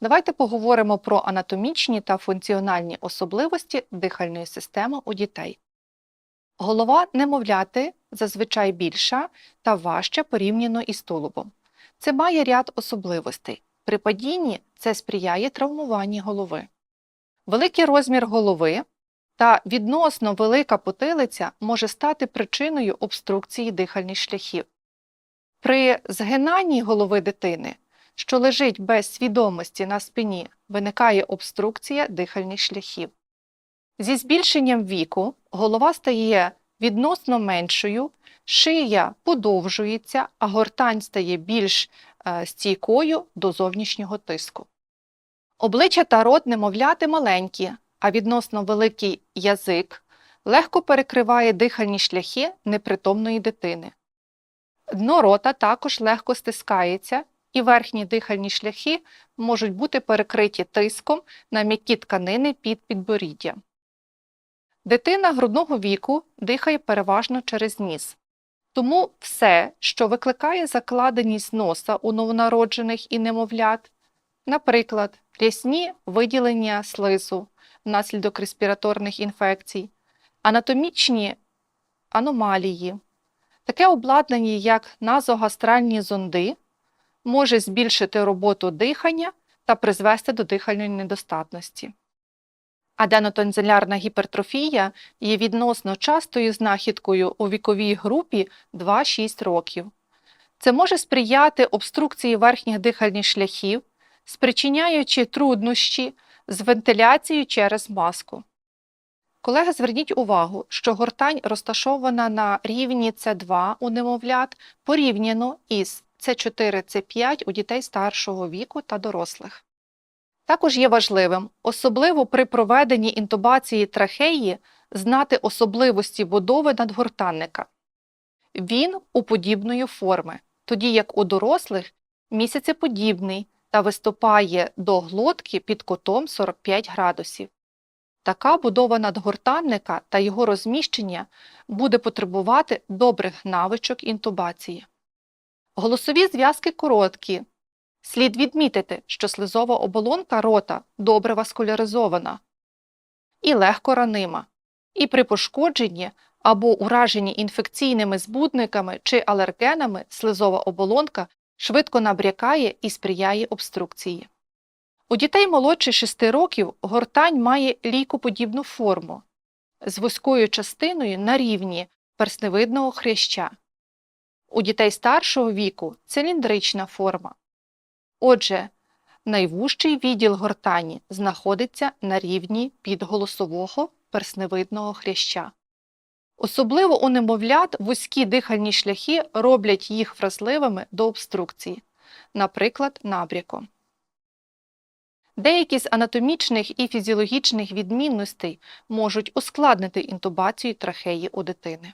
Давайте поговоримо про анатомічні та функціональні особливості дихальної системи у дітей. Голова немовляти зазвичай більша та важча порівняно із тулубом. Це має ряд особливостей. При падінні це сприяє травмуванні голови. Великий розмір голови та відносно велика потилиця може стати причиною обструкції дихальних шляхів. При згинанні голови дитини, що лежить без свідомості на спині, виникає обструкція дихальних шляхів. Зі збільшенням віку голова стає відносно меншою, шия подовжується, а гортань стає більш е, стійкою до зовнішнього тиску. Обличчя та рот немовляти маленькі, а відносно великий язик легко перекриває дихальні шляхи непритомної дитини. Дно рота також легко стискається, і верхні дихальні шляхи можуть бути перекриті тиском на м'які тканини під підборіддям. Дитина грудного віку дихає переважно через ніс. Тому все, що викликає закладеність носа у новонароджених і немовлят, наприклад, рясні виділення слизу внаслідок респіраторних інфекцій, анатомічні аномалії, таке обладнання, як назогастральні зонди, може збільшити роботу дихання та призвести до дихальної недостатності. Аденотонзилярна гіпертрофія є відносно частою знахідкою у віковій групі 2-6 років. Це може сприяти обструкції верхніх дихальних шляхів, спричиняючи труднощі з вентиляцією через маску. Колеги, зверніть увагу, що гортань розташована на рівні С2 у немовлят порівняно із С4-С5 у дітей старшого віку та дорослих. Також є важливим, особливо при проведенні інтубації трахеї, знати особливості будови надгортанника. Він уподібної форми, тоді як у дорослих місяцеподібний та виступає до глотки під кутом 45 градусів. Така будова надгортанника та його розміщення буде потребувати добрих навичок інтубації. Голосові зв'язки короткі. Слід відмітити, що слизова оболонка рота добре васкуляризована і легко ранима, і при пошкодженні або ураженні інфекційними збудниками чи алергенами слизова оболонка швидко набрякає і сприяє обструкції. У дітей молодше 6 років гортань має лійкоподібну форму з вузькою частиною на рівні персневидного хряща. У дітей старшого віку циліндрична форма. Отже, найвужчий відділ гортані знаходиться на рівні підголосового персневидного хряща. Особливо у немовлят вузькі дихальні шляхи роблять їх вразливими до обструкції, наприклад, набряком. Деякі з анатомічних і фізіологічних відмінностей можуть ускладнити інтубацію трахеї у дитини.